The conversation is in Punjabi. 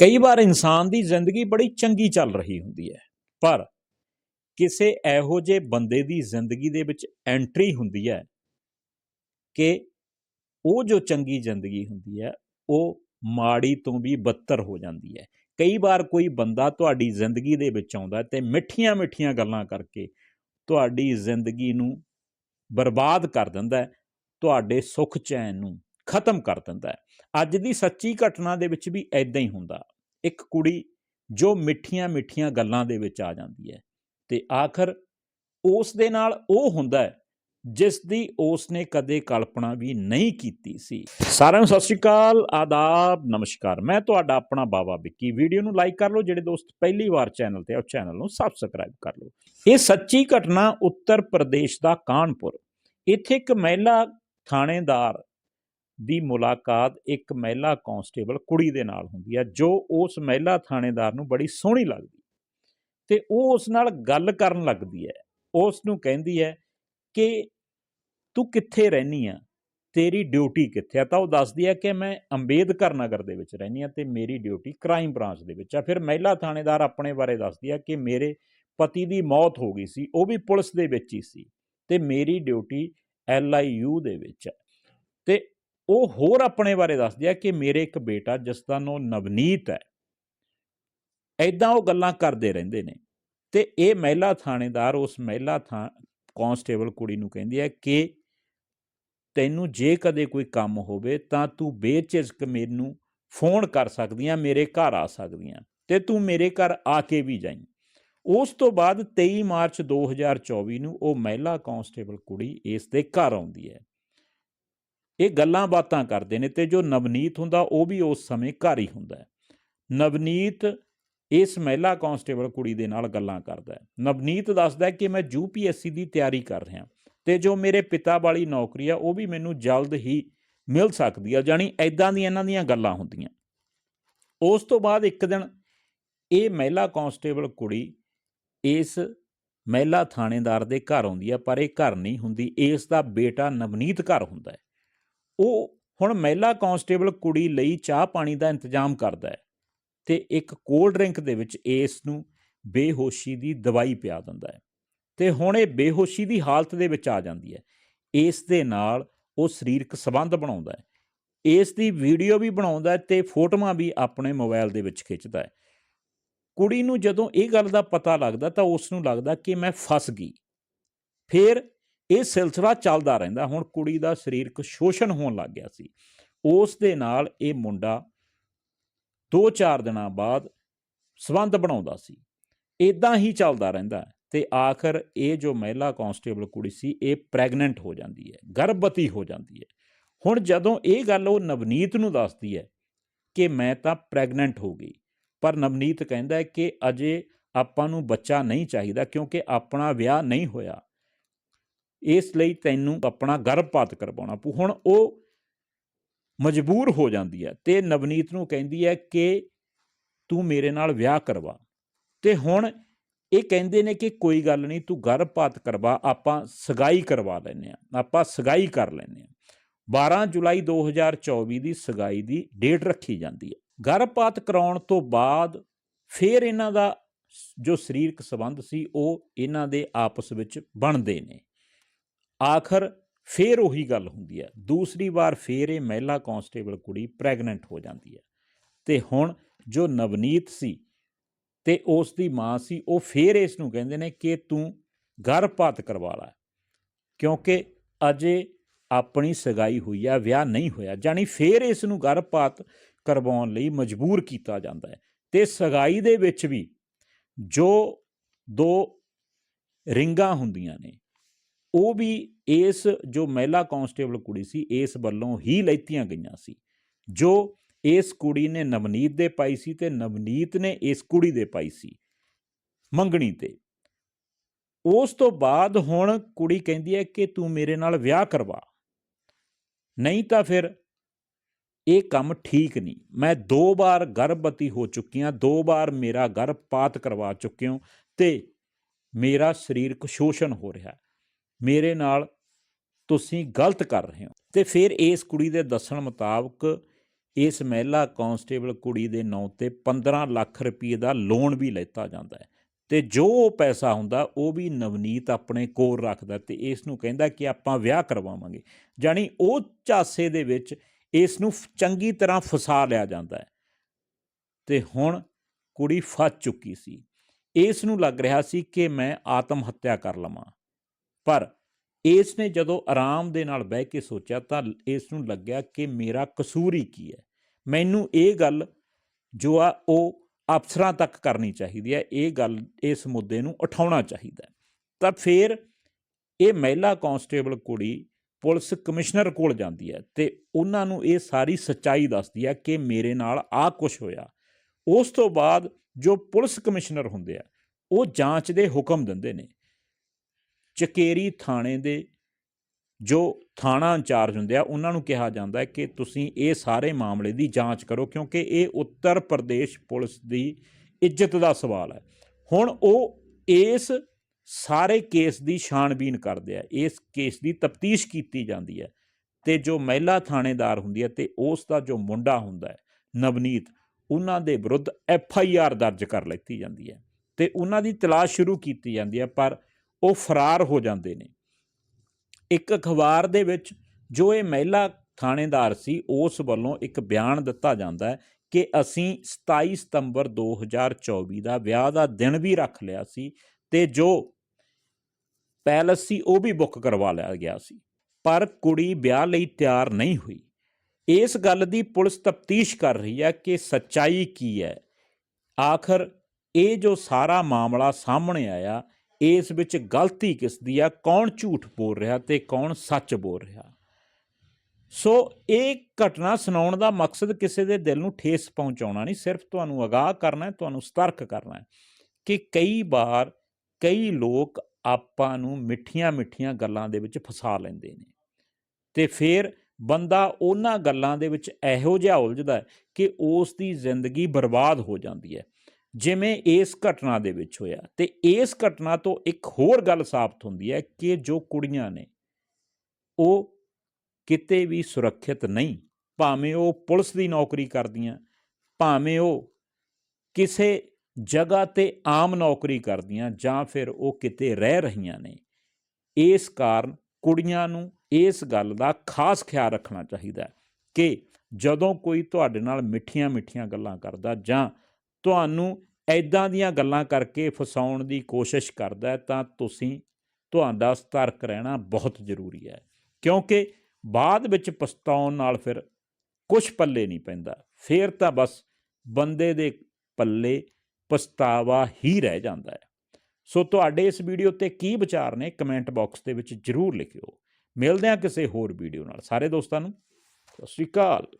ਕਈ ਵਾਰ ਇਨਸਾਨ ਦੀ ਜ਼ਿੰਦਗੀ ਬੜੀ ਚੰਗੀ ਚੱਲ ਰਹੀ ਹੁੰਦੀ ਹੈ, ਪਰ ਕਿਸੇ ਇਹੋ ਜਿਹੇ ਬੰਦੇ ਦੀ ਜ਼ਿੰਦਗੀ ਦੇ ਵਿੱਚ ਐਂਟਰੀ ਹੁੰਦੀ ਹੈ ਕਿ ਉਹ ਜੋ ਚੰਗੀ ਜ਼ਿੰਦਗੀ ਹੁੰਦੀ ਹੈ, ਉਹ ਮਾੜੀ ਤੋਂ ਵੀ ਬੱਤਰ ਹੋ ਜਾਂਦੀ ਹੈ। ਕਈ ਵਾਰ ਕੋਈ ਬੰਦਾ ਤੁਹਾਡੀ ਜ਼ਿੰਦਗੀ ਦੇ ਵਿੱਚ ਆਉਂਦਾ ਤੇ ਮਿੱਠੀਆਂ-ਮਿੱਠੀਆਂ ਗੱਲਾਂ ਕਰਕੇ ਤੁਹਾਡੀ ਜ਼ਿੰਦਗੀ ਨੂੰ ਬਰਬਾਦ ਕਰ ਦਿੰਦਾ ਤੁਹਾਡੇ ਸੁੱਖ ਚੈਨ ਨੂੰ ਖਤਮ ਕਰ ਦਿੰਦਾ ਅੱਜ ਦੀ ਸੱਚੀ ਘਟਨਾ ਦੇ ਵਿੱਚ ਵੀ ਐਦਾਂ ਹੀ ਹੁੰਦਾ। ਇੱਕ ਕੁੜੀ ਜੋ ਮਿੱਠੀਆਂ-ਮਿੱਠੀਆਂ ਗੱਲਾਂ ਦੇ ਵਿੱਚ ਆ ਜਾਂਦੀ ਹੈ ਤੇ ਆਖਰ ਉਸ ਦੇ ਨਾਲ ਉਹ ਹੁੰਦਾ ਹੈ ਜਿਸ ਦੀ ਉਸ ਨੇ ਕਦੇ ਕਲਪਨਾ ਵੀ ਨਹੀਂ ਕੀਤੀ ਸੀ। ਸਾਰਿਆਂ ਨੂੰ ਸਤਿ ਸ਼੍ਰੀ ਅਕਾਲ, ਆਦਾਬ, ਨਮਸਕਾਰ। ਮੈਂ ਤੁਹਾਡਾ ਆਪਣਾ ਬਾਬਾ ਵਿੱਕੀ। ਵੀਡੀਓ ਨੂੰ ਲਾਈਕ ਕਰ ਲਓ, ਜਿਹੜੇ ਦੋਸਤ ਪਹਿਲੀ ਵਾਰ ਚੈਨਲ ਤੇ ਆ, ਉਹ ਚੈਨਲ ਨੂੰ ਸਬਸਕ੍ਰਾਈਬ ਕਰ ਲਓ। ਇਹ ਸੱਚੀ ਘਟਨਾ ਉੱਤਰ ਪ੍ਰਦੇਸ਼ ਦਾ ਕਾਨਪੁਰ। ਇੱਥੇ ਇੱਕ ਮਹਿਲਾ ਥਾਣੇਦਾਰ ਦੀ ਮੁਲਾਕਾਤ ਇੱਕ ਮਹਿਲਾ ਕਾਂਸਟੇਬਲ ਕੁੜੀ ਦੇ ਨਾਲ ਹੁੰਦੀ ਹੈ ਜੋ ਉਸ ਮਹਿਲਾ ਥਾਣੇਦਾਰ ਨੂੰ ਬੜੀ ਸੋਹਣੀ ਲੱਗਦੀ। ਤੇ ਉਹ ਉਸ ਨਾਲ ਗੱਲ ਕਰਨ ਲੱਗਦੀ ਹੈ। ਉਸ ਨੂੰ ਕਹਿੰਦੀ ਹੈ ਕਿ ਤੂੰ ਕਿੱਥੇ ਰਹਿਨੀ ਆ? ਤੇਰੀ ਡਿਊਟੀ ਕਿੱਥੇ ਆ? ਤਾਂ ਉਹ ਦੱਸਦੀ ਹੈ ਕਿ ਮੈਂ ਅੰਬੇਦਕਰ ਨਗਰ ਦੇ ਵਿੱਚ ਰਹਿਨੀ ਆ ਤੇ ਮੇਰੀ ਡਿਊਟੀ ਕ੍ਰਾਈਮ ਬ੍ਰਾਂਚ ਦੇ ਵਿੱਚ ਆ। ਫਿਰ ਮਹਿਲਾ ਥਾਣੇਦਾਰ ਆਪਣੇ ਬਾਰੇ ਦੱਸਦੀ ਹੈ ਕਿ ਮੇਰੇ ਪਤੀ ਦੀ ਮੌਤ ਹੋ ਗਈ ਸੀ, ਉਹ ਵੀ ਪੁਲਿਸ ਦੇ ਵਿੱਚ ਹੀ ਸੀ ਤੇ ਮੇਰੀ ਡਿਊਟੀ ਐਲਆਈਯੂ ਦੇ ਵਿੱਚ ਹੈ ਤੇ ਉਹ ਹੋਰ ਆਪਣੇ ਬਾਰੇ ਦੱਸਦੀ ਹੈ ਕਿ ਮੇਰੇ ਇੱਕ ਬੇਟਾ ਜਿਸ ਦਾ ਨਾਮ ਨਵਨੀਤ ਹੈ। ਐਦਾਂ ਉਹ ਗੱਲਾਂ ਕਰਦੇ ਰਹਿੰਦੇ ਨੇ ਤੇ ਇਹ ਮਹਿਲਾ ਥਾਣੇਦਾਰ ਉਸ ਮਹਿਲਾ ਥਾਂ ਕਾਂਸਟੇਬਲ ਕੁੜੀ ਨੂੰ ਕਹਿੰਦੀ ਹੈ ਕਿ ਤੈਨੂੰ ਜੇ ਕਦੇ ਕੋਈ ਕੰਮ ਹੋਵੇ ਤਾਂ ਤੂੰ ਬੇਚਿਜਕ ਮੈਨੂੰ ਫੋਨ ਕਰ ਸਕਦੀ ਆ ਮੇਰੇ ਘਰ ਆ ਸਕਦੀ ਆ ਤੇ ਤੂੰ ਮੇਰੇ ਘਰ ਆ ਕੇ ਵੀ ਜਾਈਂ। ਉਸ ਤੋਂ ਬਾਅਦ 23 ਮਾਰਚ 2024 ਨੂੰ ਉਹ ਮਹਿਲਾ ਕਾਂਸਟੇਬਲ ਕੁੜੀ ਇਸ ਦੇ ਘਰ ਆਉਂਦੀ ਹੈ। ਇਹ ਗੱਲਾਂ ਬਾਤਾਂ ਕਰਦੇ ਨੇ ਤੇ ਜੋ ਨਵਨੀਤ ਹੁੰਦਾ ਉਹ ਵੀ ਉਸ ਸਮੇਂ ਘਰ ਹੀ ਹੁੰਦਾ ਨਵਨੀਤ ਇਸ ਮਹਿਲਾ ਕਾਂਸਟੇਬਲ ਕੁੜੀ ਦੇ ਨਾਲ ਗੱਲਾਂ ਕਰਦਾ ਹੈ। ਨਵਨੀਤ ਦੱਸਦਾ ਕਿ ਮੈਂ ਯੂਪੀਐਸਸੀ ਦੀ ਤਿਆਰੀ ਕਰ ਰਿਹਾ ਤੇ ਜੋ ਮੇਰੇ ਪਿਤਾ ਵਾਲੀ ਨੌਕਰੀ ਆ, ਉਹ ਵੀ ਮੈਨੂੰ ਜਲਦ ਹੀ ਮਿਲ ਸਕਦੀ ਆ ਜਾਨੀ ਐਦਾਂ ਦੀਆਂ ਇਹਨਾਂ ਦੀਆਂ ਗੱਲਾਂ ਹੁੰਦੀਆਂ। ਉਸ ਤੋਂ ਬਾਅਦ ਇੱਕ ਦਿਨ ਇਹ ਮਹਿਲਾ ਕਾਂਸਟੇਬਲ ਕੁੜੀ ਇਸ ਮਹਿਲਾ ਥਾਣੇਦਾਰ ਦੇ ਘਰ ਆਉਂਦੀ ਆ, ਪਰ ਇਹ ਘਰ ਨਹੀਂ ਹੁੰਦੀ, ਇਸ ਦਾ ਬੇਟਾ ਨਵਨੀਤ ਘਰ ਹੁੰਦਾ ਹੈ। ਉਹ ਹੁਣ ਮਹਿਲਾ ਕਾਂਸਟੇਬਲ ਕੁੜੀ ਲਈ ਚਾਹ ਪਾਣੀ ਦਾ ਇੰਤਜ਼ਾਮ ਕਰਦਾ ਹੈ ਤੇ ਇੱਕ ਕੋਲਡ ਡਰਿੰਕ ਦੇ ਵਿੱਚ ਇਸ ਨੂੰ ਬੇਹੋਸ਼ੀ ਦੀ ਦਵਾਈ ਪਿਆ ਦਿੰਦਾ ਹੈ ਤੇ ਹੁਣ ਇਹ ਬੇਹੋਸ਼ੀ ਦੀ ਹਾਲਤ ਦੇ ਵਿੱਚ ਆ ਜਾਂਦੀ ਹੈ। ਇਸ ਦੇ ਨਾਲ ਉਹ ਸਰੀਰਕ ਸੰਬੰਧ ਬਣਾਉਂਦਾ ਹੈ। ਇਸ ਦੀ ਵੀਡੀਓ ਵੀ ਬਣਾਉਂਦਾ ਹੈ ਤੇ ਫੋਟੋਆਂ ਵੀ ਆਪਣੇ ਮੋਬਾਈਲ ਦੇ ਵਿੱਚ ਖਿੱਚਦਾ ਹੈ। ਕੁੜੀ ਨੂੰ ਜਦੋਂ ਇਹ ਗੱਲ ਦਾ ਪਤਾ ਲੱਗਦਾ ਤਾਂ ਉਸ ਨੂੰ ਲੱਗਦਾ ਕਿ ਮੈਂ ਫਸ ਗਈ। ਫਿਰ ਇਹ ਸਿਲਸਿਲਾ ਚੱਲਦਾ ਰਹਿੰਦਾ। ਹੁਣ ਕੁੜੀ ਦਾ ਸਰੀਰਕ ਸ਼ੋਸ਼ਣ ਹੋਣ ਲੱਗ ਗਿਆ ਸੀ। ਉਸ ਦੇ ਨਾਲ ਇਹ ਮੁੰਡਾ 2-4 ਦਿਨਾਂ ਬਾਅਦ ਸਬੰਧ ਬਣਾਉਂਦਾ ਸੀ। ਇਦਾਂ ਹੀ ਚੱਲਦਾ ਰਹਿੰਦਾ ਤੇ ਆਖਰ ਇਹ ਜੋ ਮਹਿਲਾ ਕਾਂਸਟੇਬਲ ਕੁੜੀ ਸੀ, ਇਹ ਪ੍ਰੈਗਨੈਂਟ ਹੋ ਜਾਂਦੀ ਹੈ, ਗਰਭਵਤੀ ਹੋ ਜਾਂਦੀ ਹੈ। ਹੁਣ ਜਦੋਂ ਇਹ ਗੱਲ ਉਹ ਨਵਨੀਤ ਨੂੰ ਦੱਸਦੀ ਹੈ ਕਿ ਮੈਂ ਤਾਂ ਪ੍ਰੈਗਨੈਂਟ ਹੋ ਗਈ, ਪਰ ਨਵਨੀਤ ਕਹਿੰਦਾ ਹੈ ਕਿ ਅਜੇ ਆਪਾਂ ਨੂੰ ਬੱਚਾ ਨਹੀਂ ਚਾਹੀਦਾ ਕਿਉਂਕਿ ਆਪਣਾ ਵਿਆਹ ਨਹੀਂ ਹੋਇਆ। ਇਸ ਲਈ ਤੈਨੂੰ ਆਪਣਾ ਗਰਭਪਾਤ ਕਰਵਾਉਣਾ ਪਊ। ਹੁਣ ਉਹ ਮਜਬੂਰ ਹੋ ਜਾਂਦੀ ਹੈ ਤੇ ਨਵਨੀਤ ਨੂੰ ਕਹਿੰਦੀ ਹੈ ਕਿ ਤੂੰ ਮੇਰੇ ਨਾਲ ਵਿਆਹ ਕਰਵਾ। ਤੇ ਹੁਣ ਇਹ ਕਹਿੰਦੇ ਨੇ ਕਿ ਕੋਈ ਗੱਲ ਨਹੀਂ, ਤੂੰ ਗਰਭਪਾਤ ਕਰਵਾ, ਆਪਾਂ ਸਗਾਈ ਕਰਵਾ ਲੈਨੇ ਆ ਆਪਾਂ ਸਗਾਈ ਕਰ ਲੈਨੇ ਆ 12 ਜੁਲਾਈ 2024 ਦੀ ਸਗਾਈ ਦੀ ਡੇਟ ਰੱਖੀ ਜਾਂਦੀ ਹੈ। ਗਰਭਪਾਤ ਕਰਾਉਣ ਤੋਂ ਬਾਅਦ ਫਿਰ ਇਹਨਾਂ ਦਾ ਜੋ ਸਰੀਰਕ ਸੰਬੰਧ ਸੀ, ਉਹ ਇਹਨਾਂ ਦੇ ਆਪਸ ਵਿੱਚ ਬਣਦੇ ਨੇ। ਆਖਰ ਫੇਰ ਉਹੀ ਗੱਲ ਹੁੰਦੀ ਹੈ। ਦੂਸਰੀ ਵਾਰ ਫੇਰ ਇਹ ਮਹਿਲਾ ਕਾਂਸਟੇਬਲ ਕੁੜੀ ਪ੍ਰੈਗਨੈਂਟ ਹੋ ਜਾਂਦੀ ਹੈ। ਤੇ ਹੁਣ ਜੋ ਨਵਨੀਤ ਸੀ ਤੇ ਉਸ ਦੀ ਮਾਂ ਸੀ, ਉਹ ਫੇਰ ਇਸ ਨੂੰ ਕਹਿੰਦੇ ਨੇ ਕਿ ਤੂੰ ਗਰਭਪਾਤ ਕਰਵਾ ਲੈ। ਕਿਉਂਕਿ ਅਜੇ ਆਪਣੀ ਸਗਾਈ ਹੋਈ ਆ, ਵਿਆਹ ਨਹੀਂ ਹੋਇਆ ਜਾਨੀ ਫੇਰ ਇਸ ਨੂੰ ਗਰਭਪਾਤ ਕਰਵਾਉਣ ਲਈ ਮਜਬੂਰ ਕੀਤਾ ਜਾਂਦਾ ਹੈ। ਤੇ ਸਗਾਈ ਦੇ ਵਿੱਚ ਵੀ ਜੋ ਦੋ ਰਿੰਗਾਂ ਹੁੰਦੀਆਂ ਨੇ ਉਹ ਵੀ ਇਸ ਜੋ ਮਹਿਲਾ ਕਾਂਸਟੇਬਲ ਕੁੜੀ ਸੀ, ਇਸ ਵੱਲੋਂ ਹੀ ਲੈਤੀਆਂ ਗਈਆਂ ਸੀ। ਜੋ ਇਸ ਕੁੜੀ ਨੇ ਨਵਨੀਤ ਦੇ ਪਾਈ ਸੀ ਤੇ ਨਵਨੀਤ ਨੇ ਇਸ ਕੁੜੀ ਦੇ ਪਾਈ ਸੀ ਮੰਗਣੀ ਤੇ। ਉਸ ਤੋਂ ਬਾਅਦ ਹੁਣ ਕੁੜੀ ਕਹਿੰਦੀ ਹੈ ਕਿ ਤੂੰ ਮੇਰੇ ਨਾਲ ਵਿਆਹ ਕਰਵਾ। ਨਹੀਂ ਤਾਂ ਫਿਰ ਇਹ ਕੰਮ ਠੀਕ ਨਹੀਂ। ਮੈਂ ਦੋ ਵਾਰ ਗਰਭਵਤੀ ਹੋ ਚੁੱਕੀ ਹਾਂ, ਦੋ ਵਾਰ ਮੇਰਾ ਗਰਭਪਾਤ ਕਰਵਾ ਚੁੱਕੇ ਹਾਂ ਤੇ ਮੇਰਾ ਸਰੀਰਕ ਸ਼ੋਸ਼ਣ ਹੋ ਰਿਹਾ। ਮੇਰੇ ਨਾਲ ਤੁਸੀਂ ਗਲਤ ਕਰ ਰਹੇ ਹੋ। ਤੇ ਫਿਰ ਇਸ ਕੁੜੀ ਦੇ ਦੱਸਣ ਮੁਤਾਬਕ ਇਸ ਮਹਿਲਾ ਕਾਂਸਟੇਬਲ ਕੁੜੀ ਦੇ ਨਾਂ ਤੇ 15 ਲੱਖ ਰੁਪਏ ਦਾ ਲੋਨ ਵੀ ਲੈਤਾ ਜਾਂਦਾ ਹੈ। ਤੇ ਜੋ ਉਹ ਪੈਸਾ ਹੁੰਦਾ, ਉਹ ਵੀ ਨਵਨੀਤ ਆਪਣੇ ਕੋਲ ਰੱਖਦਾ ਤੇ ਇਸ ਨੂੰ ਕਹਿੰਦਾ ਕਿ ਆਪਾਂ ਵਿਆਹ ਕਰਵਾਵਾਂਗੇ। ਜਾਣੀ ਉਹ ਝਾਸੇ ਦੇ ਵਿੱਚ ਇਸ ਨੂੰ ਚੰਗੀ ਤਰ੍ਹਾਂ ਫਸਾ ਲਿਆ ਜਾਂਦਾ ਹੈ। ਤੇ ਹੁਣ ਕੁੜੀ ਫਸ ਚੁੱਕੀ ਸੀ। ਇਸ ਨੂੰ ਲੱਗ ਰਿਹਾ ਸੀ ਕਿ ਮੈਂ ਆਤਮ ਹੱਤਿਆ ਕਰ ਲਵਾਂ। ਪਰ ਇਸ ਨੇ ਜਦੋਂ ਆਰਾਮ ਦੇ ਨਾਲ ਬਹਿ ਕੇ ਸੋਚਿਆ ਤਾਂ ਇਸ ਨੂੰ ਲੱਗਿਆ ਕਿ ਮੇਰਾ ਕਸੂਰ ਹੀ ਕੀ ਹੈ। ਮੈਨੂੰ ਇਹ ਗੱਲ ਜੋ ਆ, ਉਹ ਅਫਸਰਾਂ ਤੱਕ ਕਰਨੀ ਚਾਹੀਦੀ ਹੈ। ਇਹ ਗੱਲ ਇਸ ਮੁੱਦੇ ਨੂੰ ਉਠਾਉਣਾ ਚਾਹੀਦਾ ਤਾਂ ਫਿਰ ਇਹ ਮਹਿਲਾ ਕਾਂਸਟੇਬਲ ਕੁੜੀ ਪੁਲਿਸ ਕਮਿਸ਼ਨਰ ਕੋਲ ਜਾਂਦੀ ਹੈ ਤੇ ਉਹਨਾਂ ਨੂੰ ਇਹ ਸਾਰੀ ਸੱਚਾਈ ਦੱਸਦੀ ਹੈ ਕਿ ਮੇਰੇ ਨਾਲ ਆਹ ਕੁਝ ਹੋਇਆ। ਉਸ ਤੋਂ ਬਾਅਦ ਜੋ ਪੁਲਿਸ ਕਮਿਸ਼ਨਰ ਹੁੰਦੇ ਆ, ਉਹ ਜਾਂਚ ਦੇ ਹੁਕਮ ਦਿੰਦੇ ਨੇ। ਚਕੇਰੀ ਥਾਣੇ ਦੇ ਜੋ ਥਾਣਾ ਇੰਚਾਰਜ ਹੁੰਦੇ ਆ, ਉਹਨਾਂ ਨੂੰ ਕਿਹਾ ਜਾਂਦਾ ਹੈ ਕਿ ਤੁਸੀਂ ਇਹ ਸਾਰੇ ਮਾਮਲੇ ਦੀ ਜਾਂਚ ਕਰੋ, ਕਿਉਂਕਿ ਇਹ ਉੱਤਰ ਪ੍ਰਦੇਸ਼ ਪੁਲਿਸ ਦੀ ਇੱਜ਼ਤ ਦਾ ਸਵਾਲ ਹੈ। ਹੁਣ ਉਹ ਇਸ ਸਾਰੇ ਕੇਸ ਦੀ ਛਾਣਬੀਨ ਕਰਦੇ ਆ, ਇਸ ਕੇਸ ਦੀ ਤਫਤੀਸ਼ ਕੀਤੀ ਜਾਂਦੀ ਹੈ ਤੇ ਜੋ ਮਹਿਲਾ ਥਾਣੇਦਾਰ ਹੁੰਦੀ ਹੈ ਤੇ ਉਸ ਦਾ ਜੋ ਮੁੰਡਾ ਹੁੰਦਾ ਹੈ, ਨਵਨੀਤ, ਉਹਨਾਂ ਦੇ ਵਿਰੁੱਧ ਐਫ ਆਈ ਆਰ ਦਰਜ ਕਰ ਲੈਤੀ ਜਾਂਦੀ ਹੈ ਤੇ ਉਹਨਾਂ ਦੀ ਤਲਾਸ਼ ਸ਼ੁਰੂ ਕੀਤੀ ਜਾਂਦੀ ਹੈ, ਪਰ ਉਹ ਫਰਾਰ ਹੋ ਜਾਂਦੇ ਨੇ। ਇੱਕ ਅਖਬਾਰ ਦੇ ਵਿੱਚ ਜੋ ਇਹ ਮਹਿਲਾ ਥਾਣੇਦਾਰ ਸੀ, ਉਸ ਵੱਲੋਂ ਇੱਕ ਬਿਆਨ ਦਿੱਤਾ ਜਾਂਦਾ ਹੈ ਕਿ ਅਸੀਂ 27 ਸਤੰਬਰ 2024 ਦਾ ਵਿਆਹ ਦਾ ਦਿਨ ਵੀ ਰੱਖ ਲਿਆ ਸੀ ਤੇ ਜੋ ਪੈਲਸ ਸੀ, ਉਹ ਵੀ ਬੁੱਕ ਕਰਵਾ ਲਿਆ ਗਿਆ ਸੀ। ਪਰ ਕੁੜੀ ਵਿਆਹ ਲਈ ਤਿਆਰ ਨਹੀਂ ਹੋਈ। ਇਸ ਗੱਲ ਦੀ ਪੁਲਿਸ ਤਫਤੀਸ਼ ਕਰ ਰਹੀ ਹੈ ਕਿ ਸੱਚਾਈ ਕੀ ਹੈ। ਆਖਰ ਇਹ ਜੋ ਸਾਰਾ ਮਾਮਲਾ ਸਾਹਮਣੇ ਆਇਆ ਇਸ ਵਿੱਚ ਗਲਤੀ ਕਿਸ ਦੀ ਆ? ਕੌਣ ਝੂਠ ਬੋਲ ਰਿਹਾ ਤੇ ਕੌਣ ਸੱਚ ਬੋਲ ਰਿਹਾ? ਸੋ ਇਹ ਘਟਨਾ ਸੁਣਾਉਣ ਦਾ ਮਕਸਦ ਕਿਸੇ ਦੇ ਦਿਲ ਨੂੰ ਠੇਸ ਪਹੁੰਚਾਉਣਾ ਨਹੀਂ, ਸਿਰਫ ਤੁਹਾਨੂੰ ਅਗਾਹ ਕਰਨਾ ਹੈ, ਤੁਹਾਨੂੰ ਸਤਰਕ ਕਰਨਾ ਹੈ ਕਿ ਕਈ ਵਾਰ ਕਈ ਲੋਕ ਆਪਾਂ ਨੂੰ ਮਿੱਠੀਆਂ-ਮਿੱਠੀਆਂ ਗੱਲਾਂ ਦੇ ਵਿੱਚ ਫਸਾ ਲੈਂਦੇ ਨੇ ਤੇ ਫਿਰ ਬੰਦਾ ਉਹਨਾਂ ਗੱਲਾਂ ਦੇ ਵਿੱਚ ਇਹੋ ਜਿਹਾ ਉਲਝਦਾ ਕਿ ਉਸ ਦੀ ਜ਼ਿੰਦਗੀ ਬਰਬਾਦ ਹੋ ਜਾਂਦੀ ਹੈ। ਜਿਵੇਂ ਇਸ ਘਟਨਾ ਦੇ ਵਿੱਚ ਹੋਇਆ, ਤੇ ਇਸ ਘਟਨਾ ਤੋਂ ਇੱਕ ਹੋਰ ਗੱਲ ਸਾਬਤ ਹੁੰਦੀ ਹੈ ਕਿ ਜੋ ਕੁੜੀਆਂ ਨੇ, ਉਹ ਕਿਤੇ ਵੀ ਸੁਰੱਖਿਅਤ ਨਹੀਂ, ਭਾਵੇਂ ਉਹ ਪੁਲਿਸ ਦੀ ਨੌਕਰੀ ਕਰਦੀਆਂ, ਭਾਵੇਂ ਉਹ ਕਿਸੇ ਜਗ੍ਹਾ ਤੇ ਆਮ ਨੌਕਰੀ ਕਰਦੀਆਂ, ਜਾਂ ਫਿਰ ਉਹ ਕਿਤੇ ਰਹਿ ਰਹੀਆਂ ਨੇ, ਇਸ ਕਾਰਨ ਕੁੜੀਆਂ ਨੂੰ ਇਸ ਗੱਲ ਦਾ ਖਾਸ ਖਿਆਲ ਰੱਖਣਾ ਚਾਹੀਦਾ ਕਿ ਜਦੋਂ ਕੋਈ ਤੁਹਾਡੇ ਨਾਲ ਮਿੱਠੀਆਂ-ਮਿੱਠੀਆਂ ਗੱਲਾਂ ਕਰਦਾ ਜਾਂ ਤੁਹਾਨੂੰ ਐਦਾਂ ਦੀਆਂ ਗੱਲਾਂ ਕਰਕੇ ਫਸਾਉਣ ਦੀ ਕੋਸ਼ਿਸ਼ ਕਰਦਾ ਤਾਂ ਤੁਸੀਂ ਤੁਹਾਡਾ ਸਤਰਕ ਰਹਿਣਾ ਬਹੁਤ ਜ਼ਰੂਰੀ ਹੈ। ਕਿਉਂਕਿ ਬਾਅਦ ਵਿੱਚ ਪਛਤਾਉਣ ਨਾਲ ਫਿਰ ਕੁਝ ਪੱਲੇ ਨਹੀਂ ਪੈਂਦਾ। ਫਿਰ ਤਾਂ ਬਸ ਬੰਦੇ ਦੇ ਪੱਲੇ ਪਛਤਾਵਾ ਹੀ ਰਹਿ ਜਾਂਦਾ ਹੈ। ਸੋ ਤੁਹਾਡੇ ਇਸ ਵੀਡੀਓ ਤੇ ਕੀ ਵਿਚਾਰ ਨੇ, ਕਮੈਂਟ ਬਾਕਸ ਦੇ ਵਿੱਚ ਜਰੂਰ ਲਿਖਿਓ। ਮਿਲਦੇ ਹਾਂ ਕਿਸੇ ਹੋਰ ਵੀਡੀਓ ਨਾਲ। ਸਾਰੇ ਦੋਸਤਾਂ ਨੂੰ, ਸਤਿ ਸ਼੍ਰੀ ਅਕਾਲ।